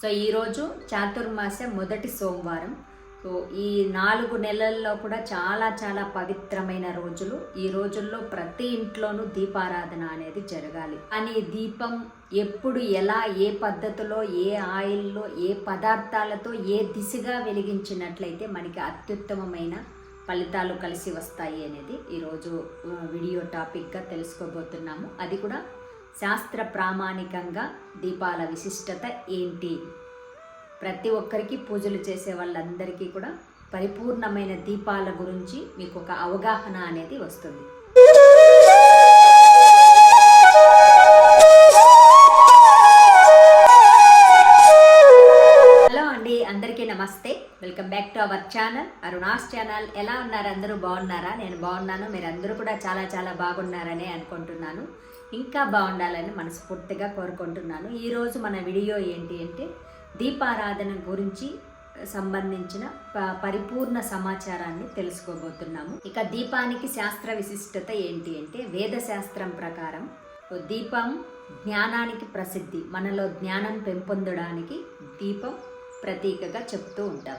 So ఈరోజు చాతుర్మాస మొదటి సోమవారం. సో ఈ నాలుగు నెలల్లో కూడా చాలా చాలా పవిత్రమైన రోజులు. ఈ రోజుల్లో ప్రతి ఇంట్లోనూ దీపారాధన అనేది జరగాలి. కానీ దీపం ఎప్పుడు ఎలా ఏ పద్ధతిలో ఏ ఆయిల్లో ఏ పదార్థాలతో ఏ దిశగా వెలిగించినట్లయితే మనకి అత్యుత్తమమైన ఫలితాలు కలిసి వస్తాయి అనేది ఈరోజు వీడియో టాపిక్గా తెలుసుకోబోతున్నాము. అది కూడా శాస్త్ర ప్రామాణికంగా దీపాల విశిష్టత ఏంటి? ప్రతి ఒక్కరికి పూజలు చేసే వాళ్ళందరికీ కూడా పరిపూర్ణమైన దీపాల గురించి మీకు ఒక అవగాహన అనేది వస్తుంది. హలో అండి అందరికీ నమస్తే. Welcome back to our channel. Aruna's channel. ఎలా ఉన్నారు? అందరూ బాగున్నారా? నేను బాగున్నాను. మీరు అందరూ కూడా చాలా చాలా బాగున్నారని అనుకుంటున్నాను. ఇంకా బాగుండాలని మనస్ఫూర్తిగా కోరుకుంటున్నాను. ఈరోజు మన వీడియో ఏంటి అంటే దీపారాధన గురించి సంబంధించిన ప- పరిపూర్ణ సమాచారాన్ని తెలుసుకోబోతున్నాము. ఇక దీపానికి శాస్త్ర విశిష్టత ఏంటి అంటే వేదశాస్త్రం ప్రకారం దీపం జ్ఞానానికి ప్రసిద్ధి మనలో జ్ఞానం పెంపొందడానికి దీపం ప్రతీకగా చెప్తూ ఉంటాం.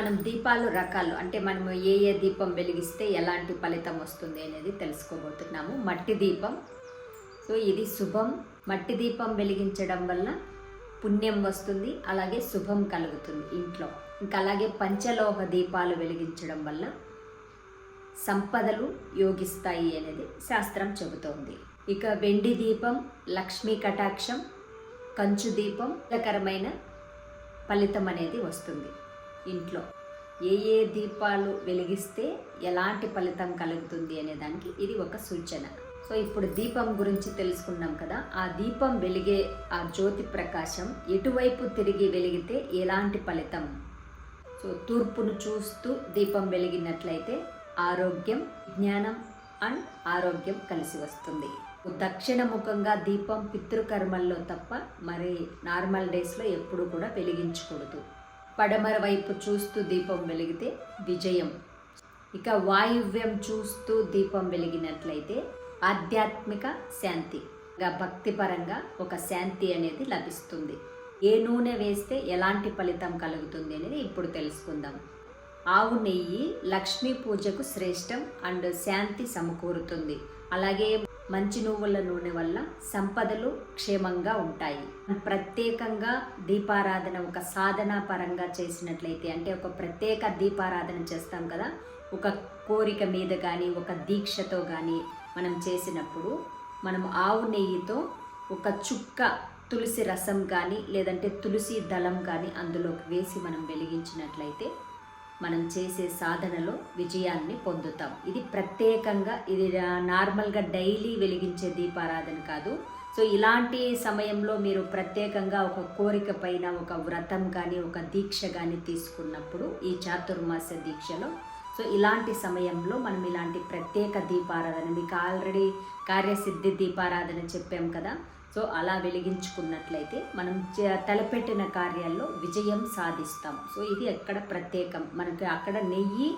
మనం దీపాలు రకాలు అంటే మనం ఏ ఏ దీపం వెలిగిస్తే ఎలాంటి ఫలితం వస్తుంది అనేది తెలుసుకోబోతున్నాము. మట్టి దీపం సో ఇది శుభం. మట్టి దీపం వెలిగించడం వల్ల పుణ్యం వస్తుంది అలాగే శుభం కలుగుతుంది ఇంట్లో. ఇంకా అలాగే పంచలోహ దీపాలు వెలిగించడం వల్ల సంపదలు యోగిస్తాయి అనేది శాస్త్రం చెబుతోంది. ఇక వెండి దీపం లక్ష్మీ కటాక్షం కంచు దీపం రకరమైన ఫలితం అనేది వస్తుంది ఇంట్లో. ఏ ఏ దీపాలు వెలిగిస్తే ఎలాంటి ఫలితం కలుగుతుంది అనే దానికి ఇది ఒక సూచన. సో ఇప్పుడు దీపం గురించి తెలుసుకున్నాం కదా. ఆ దీపం వెలిగే ఆ జ్యోతి ప్రకాశం ఎటువైపు తిరిగి వెలిగితే ఎలాంటి ఫలితం? సో తూర్పును చూస్తూ దీపం వెలిగినట్లయితే ఆరోగ్యం జ్ఞానం అండ్ ఆరోగ్యం కలిసి వస్తుంది. దక్షిణ ముఖంగా దీపం పితృకర్మల్లో తప్ప మరి నార్మల్ డేస్లో ఎప్పుడు కూడా వెలిగించకూడదు. పడమర వైపు చూస్తూ దీపం వెలిగితే విజయం. ఇక వాయువ్యం చూస్తూ దీపం వెలిగినట్లయితే ఆధ్యాత్మిక శాంతి. భక్తిపరంగా ఒక శాంతి అనేది లభిస్తుంది. ఏ నూనె వేస్తే ఎలాంటి ఫలితం కలుగుతుంది అనేది ఇప్పుడు తెలుసుకుందాం. ఆవు నెయ్యి లక్ష్మీ పూజకు శ్రేష్టం అండ్ శాంతి సమకూరుతుంది. అలాగే మంచి నువ్వుల నూనె వల్ల సంపదలు క్షేమంగా ఉంటాయి. ప్రత్యేకంగా దీపారాధన ఒక సాధన పరంగా చేసినట్లయితే అంటే ఒక ప్రత్యేక దీపారాధన చేస్తాం కదా ఒక కోరిక మీద కానీ ఒక దీక్షతో కానీ మనం చేసినప్పుడు మనం ఆవు నెయ్యితో ఒక చుక్క తులసి రసం కానీ లేదంటే తులసి దళం కానీ అందులోకి వేసి మనం వెలిగించినట్లయితే మనం చేసే సాధనలో విజయాన్ని పొందుతాం. ఇది ప్రత్యేకంగా ఇది నార్మల్గా డైలీ వెలిగించే దీపారాధన కాదు. సో ఇలాంటి సమయంలో మీరు ప్రత్యేకంగా ఒక కోరిక పైన ఒక వ్రతం కానీ ఒక దీక్ష కానీ తీసుకున్నప్పుడు ఈ చాతుర్మాస దీక్షలో సో ఇలాంటి సమయంలో మనం ఇలాంటి ప్రత్యేక దీపారాధన మీకు ఆల్రెడీ కార్యసిద్ధి దీపారాధన చెప్పాం కదా. సో అలా వెలిగించుకున్నట్లయితే మనం తలపెట్టిన కార్యాల్లో విజయం సాధిస్తాం. సో ఇది ఎక్కడ ప్రత్యేకం? మనకి అక్కడ నెయ్యి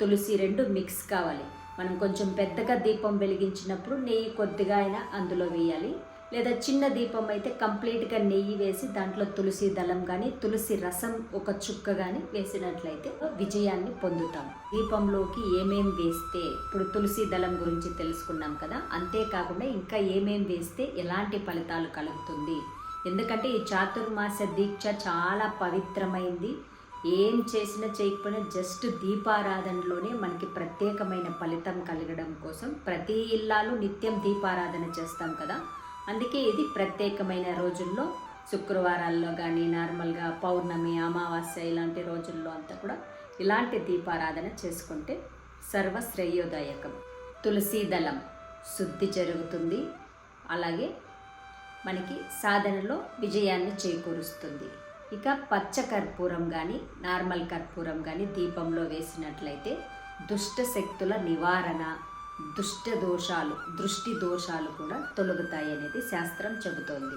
తులసి రెండు మిక్స్ కావాలి. మనం కొంచెం పెద్దగా దీపం వెలిగించినప్పుడు నెయ్యి కొద్దిగా అయినా అందులో వేయాలి. లేదా చిన్న దీపం అయితే కంప్లీట్గా నెయ్యి వేసి దాంట్లో తులసి దళం కానీ తులసి రసం ఒక చుక్క కానీ వేసినట్లయితే విజయాన్ని పొందుతాం. దీపంలోకి ఏమేం వేస్తే ఇప్పుడు తులసి దళం గురించి తెలుసుకున్నాం కదా అంతేకాకుండా ఇంకా ఏమేం వేస్తే ఎలాంటి ఫలితాలు కలుగుతుంది? ఎందుకంటే ఈ చాతుర్మాస దీక్ష చాలా పవిత్రమైంది. ఏం చేసినా చేయకపోయినా జస్ట్ దీపారాధనలోనే మనకి ప్రత్యేకమైన ఫలితం కలగడం కోసం ప్రతి ఇల్లాలు నిత్యం దీపారాధన చేస్తాం కదా. అందుకే ఇది ప్రత్యేకమైన రోజుల్లో శుక్రవారాల్లో కానీ నార్మల్గా పౌర్ణమి అమావాస్య ఇలాంటి రోజుల్లో అంతా కూడా ఇలాంటి దీపారాధన చేసుకుంటే సర్వశ్రేయోదాయకం. తులసీ దళం శుద్ధి జరుగుతుంది. అలాగే మనకి సాధనలో విజయాన్ని చేకూరుస్తుంది. ఇక పచ్చ కర్పూరం కానీ నార్మల్ కర్పూరం కానీ దీపంలో వేసినట్లయితే దుష్ట శక్తుల నివారణ దుష్ట దోషాలు దృష్టి దోషాలు కూడా తొలగుతాయి అనేది శాస్త్రం చెబుతోంది.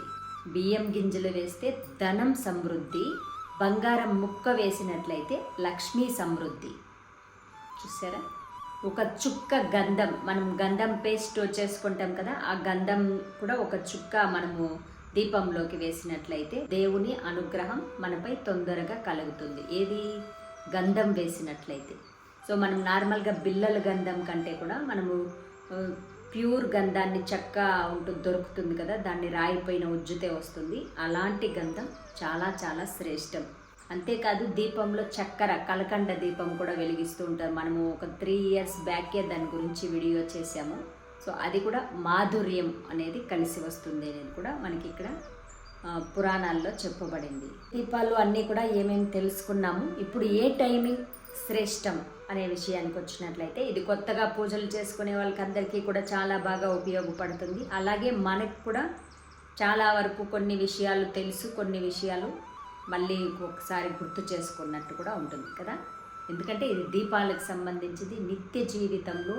బియ్యం గింజలు వేస్తే ధనం సమృద్ధి బంగారం ముక్క వేసినట్లయితే లక్ష్మీ సమృద్ధి. చూసారా? ఒక చుక్క గంధం మనం గంధం పేస్ట్ చేసుకుంటాం కదా ఆ గంధం కూడా ఒక చుక్క మనము దీపంలోకి వేసినట్లయితే దేవుని అనుగ్రహం మనపై తొందరగా కలుగుతుంది. ఏది? గంధం వేసినట్లయితే. సో మనం నార్మల్గా బిల్లల గంధం కంటే కూడా మనము ప్యూర్ గంధాన్ని చెక్క ఉంటుంది దొరుకుతుంది కదా దాన్ని రాయిపోయిన ఉజ్జుతే వస్తుంది. అలాంటి గంధం చాలా చాలా శ్రేష్టం. అంతేకాదు దీపంలో చక్కెర కలకండ దీపం కూడా వెలిగిస్తూ ఉంటారు. మనము ఒక త్రీ ఇయర్స్ బ్యాకే దాని గురించి వీడియో చేసాము సో అది కూడా మాధుర్యం అనేది కలిసి వస్తుంది అనేది కూడా మనకి ఇక్కడ పురాణాల్లో చెప్పబడింది. దీపాలు అన్నీ కూడా ఏమేమి తెలుసుకున్నాము? ఇప్పుడు ఏ టైమింగ్ శ్రేష్టం? అనే విషయానికి వచ్చినట్లయితే ఇది కొత్తగా పూజలు చేసుకునే వాళ్ళకి అందరికీ కూడా చాలా బాగా ఉపయోగపడుతుంది. అలాగే మనకు కూడా చాలా వరకు కొన్ని విషయాలు తెలుసు కొన్ని విషయాలు మళ్ళీ ఒకసారి గుర్తు చేసుకున్నట్టు కూడా ఉంటుంది కదా. ఎందుకంటే ఇది దీపాలకు సంబంధించింది నిత్య జీవితంలో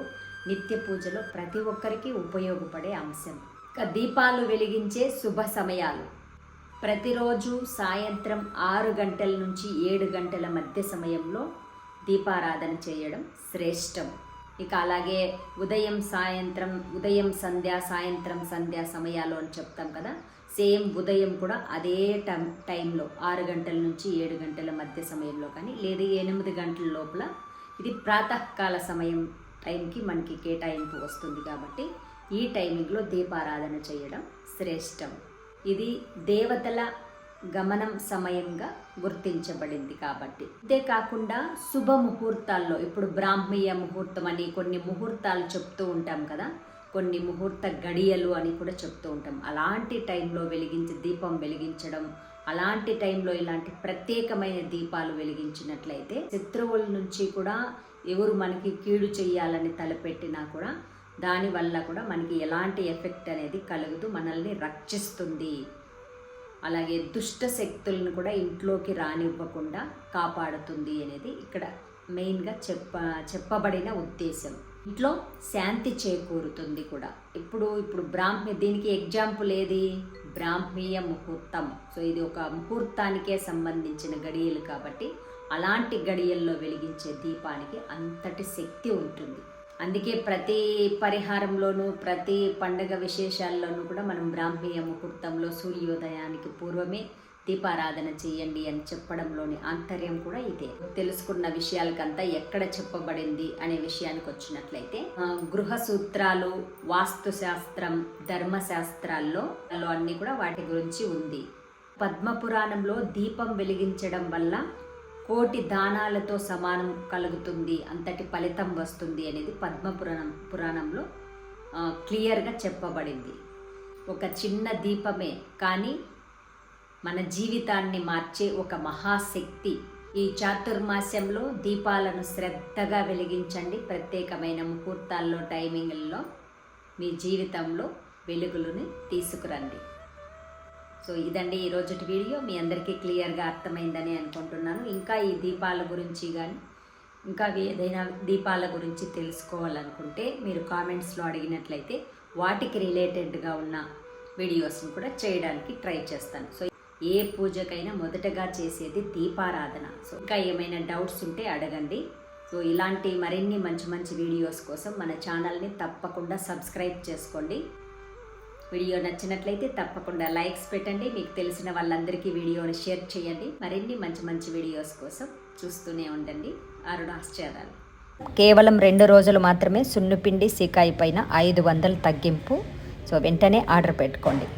నిత్య పూజలో ప్రతి ఒక్కరికి ఉపయోగపడే అంశం. ఇక దీపాలు వెలిగించే శుభ సమయాలు. ప్రతిరోజు సాయంత్రం ఆరు గంటల నుంచి ఏడు గంటల మధ్య సమయంలో దీపారాధన చేయడం శ్రేష్టం. ఇక అలాగే ఉదయం సాయంత్రం ఉదయం సంధ్య సాయంత్రం సంధ్య సమయాలు అని చెప్తాం కదా సేమ్ ఉదయం కూడా అదే టైం టైంలో ఆరు గంటల నుంచి ఏడు గంటల మధ్య సమయంలో కానీ లేదా ఎనిమిది గంటల లోపల ఇది ప్రాతకాల సమయం టైంకి మనకి కేటాయింపు వస్తుంది కాబట్టి ఈ టైమింగ్లో దీపారాధన చేయడం శ్రేష్టం. ఇది దేవతల గమనం సమయంగా గుర్తించబడింది కాబట్టి. అంతేకాకుండా శుభ ముహూర్తాల్లో ఇప్పుడు బ్రాహ్మీయ ముహూర్తం అని కొన్ని ముహూర్తాలు చెప్తూ ఉంటాం కదా కొన్ని ముహూర్త గడియలు అని కూడా చెప్తూ ఉంటాం. అలాంటి టైంలో వెలిగించి దీపం వెలిగించడం అలాంటి టైంలో ఇలాంటి ప్రత్యేకమైన దీపాలు వెలిగించినట్లయితే శత్రువుల నుంచి కూడా ఎవరు మనకి కీడు చేయాలని తలపెట్టినా కూడా దానివల్ల కూడా మనకి ఎలాంటి ఎఫెక్ట్ అనేది కలుగుతూ మనల్ని రక్షిస్తుంది. అలాగే దుష్ట శక్తులను కూడా ఇంట్లోకి రానివ్వకుండా కాపాడుతుంది అనేది ఇక్కడ మెయిన్గా చెప్ప చెప్పబడిన ఉద్దేశం. ఇంట్లో శాంతి చేకూరుతుంది కూడా. ఇప్పుడు ఇప్పుడు బ్రాహ్మీ దీనికి ఎగ్జాంపుల్ ఏది? బ్రాహ్మీయ ముహూర్తం. సో ఇది ఒక ముహూర్తానికే సంబంధించిన గడియలు కాబట్టి అలాంటి గడియల్లో వెలిగించే దీపానికి అంతటి శక్తి ఉంటుంది. అందుకే ప్రతి పరిహారంలోనూ ప్రతి పండగ విశేషాల్లోనూ కూడా మనం బ్రాహ్మీయ ముహూర్తంలో సూర్యోదయానికి పూర్వమే దీపారాధన చేయండి అని చెప్పడంలోని ఆంతర్యం కూడా ఇదే. తెలుసుకున్న విషయాలకంతా ఎక్కడ చెప్పబడింది అనే విషయానికి వచ్చినట్లయితే గృహ సూత్రాలు వాస్తు శాస్త్రం ధర్మశాస్త్రాల్లో లో అన్ని కూడా వాటి గురించి ఉంది. పద్మపురాణంలో దీపం వెలిగించడం వల్ల కోటి దానాలతో సమానం కలుగుతుంది అంతటి ఫలితం వస్తుంది అనేది పద్మపురాణం పురాణంలో క్లియర్గా చెప్పబడింది. ఒక చిన్న దీపమే కానీ మన జీవితాన్ని మార్చే ఒక మహాశక్తి. ఈ చాతుర్మాస్యంలో దీపాలను శ్రద్ధగా వెలిగించండి. ప్రత్యేకమైన ముహూర్తాల్లో టైమింగ్లలో మీ జీవితంలో వెలుగులను తీసుకురండి. సో ఇదండి ఈ రోజుటి వీడియో. మీ అందరికీ క్లియర్గా అర్థమైందని అనుకుంటున్నాను. ఇంకా ఈ దీపాల గురించి కానీ ఇంకా ఏదైనా దీపాల గురించి తెలుసుకోవాలనుకుంటే మీరు కామెంట్స్లో అడిగినట్లయితే వాటికి రిలేటెడ్గా ఉన్న వీడియోస్ని కూడా చేయడానికి ట్రై చేస్తాను. సో ఏ పూజకైనా మొదటగా చేసేది దీపారాధన. సో ఇంకా ఏమైనా డౌట్స్ ఉంటే అడగండి. సో ఇలాంటి మరిన్ని మంచి మంచి వీడియోస్ కోసం మన ఛానల్ని తప్పకుండా సబ్స్క్రైబ్ చేసుకోండి. వీడియో నచ్చినట్లయితే తప్పకుండా లైక్స్ పెట్టండి. మీకు తెలిసిన వాళ్ళందరికీ వీడియోని షేర్ చేయండి. మరిన్ని మంచి మంచి వీడియోస్ కోసం చూస్తూనే ఉండండి. అరుణాశ్చర్యాలు కేవలం రెండు రోజులు మాత్రమే సున్నుపిండి సీకాయి పైన ఐదు వందలు తగ్గింపు. సో వెంటనే ఆర్డర్ పెట్టుకోండి.